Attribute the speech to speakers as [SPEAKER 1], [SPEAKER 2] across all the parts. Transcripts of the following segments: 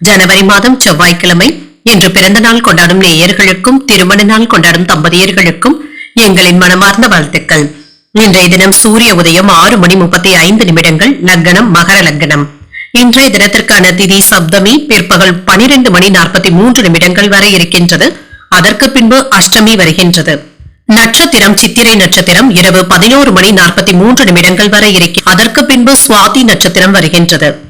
[SPEAKER 1] ஜனவரி மாதம் செவ்வாய்க்கிழமை. இன்று பிறந்த நாள் கொண்டாடும் நேயர்களுக்கும் திருமண நாள் கொண்டாடும் தம்பதியர்களுக்கும் எங்களின் மனமார்ந்த வாழ்த்துக்கள். இன்றைய தினம் சூரிய உதயம் ஆறு மணி முப்பத்தி ஐந்து நிமிடங்கள் லக்னம் மகர லக்னம். இன்றைய தினத்திற்கான திதி சப்தமி பிற்பகல் பனிரெண்டு மணி நாற்பத்தி மூன்று நிமிடங்கள் வரை இருக்கின்றது. அதற்கு பின்பு அஷ்டமி வருகின்றது. நட்சத்திரம் சித்திரை நட்சத்திரம் இரவு பதினோரு மணி நாற்பத்தி மூன்று நிமிடங்கள் வரை இருக்கிறது அதற்கு பின்பு சுவாதி நட்சத்திரம் வருகின்றது.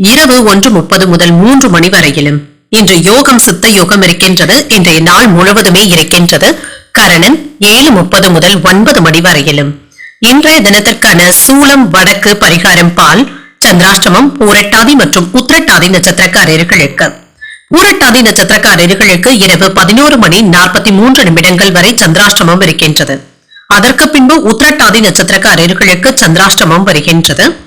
[SPEAKER 1] இரவு ஒன்று முப்பது முதல் மூன்று மணி வரையிலும். இன்று யோகம் சித்த யோகம் இருக்கின்றது. இன்றைய நாள் முழுவதுமே இருக்கின்றது. கரணன் ஏழு முப்பது முதல் ஒன்பது மணி வரையிலும். இன்றைய தினத்திற்கான சூளம் வடக்கு பரிகாரம் பால் சந்திராஷ்டமம் பூரட்டாதி மற்றும் உத்திரட்டாதி நட்சத்திரக்காரர்களுக்கு. பூரட்டாதி நட்சத்திரக்காரர்களுக்கு இரவு பதினோரு மணி நாற்பத்தி மூன்று நிமிடங்கள் வரை சந்திராஷ்டமம் இருக்கின்றது. அதற்கு பின்பு உத்திரட்டாதி நட்சத்திரக்காரர்களுக்கு சந்திராஷ்டமம் வருகின்றது.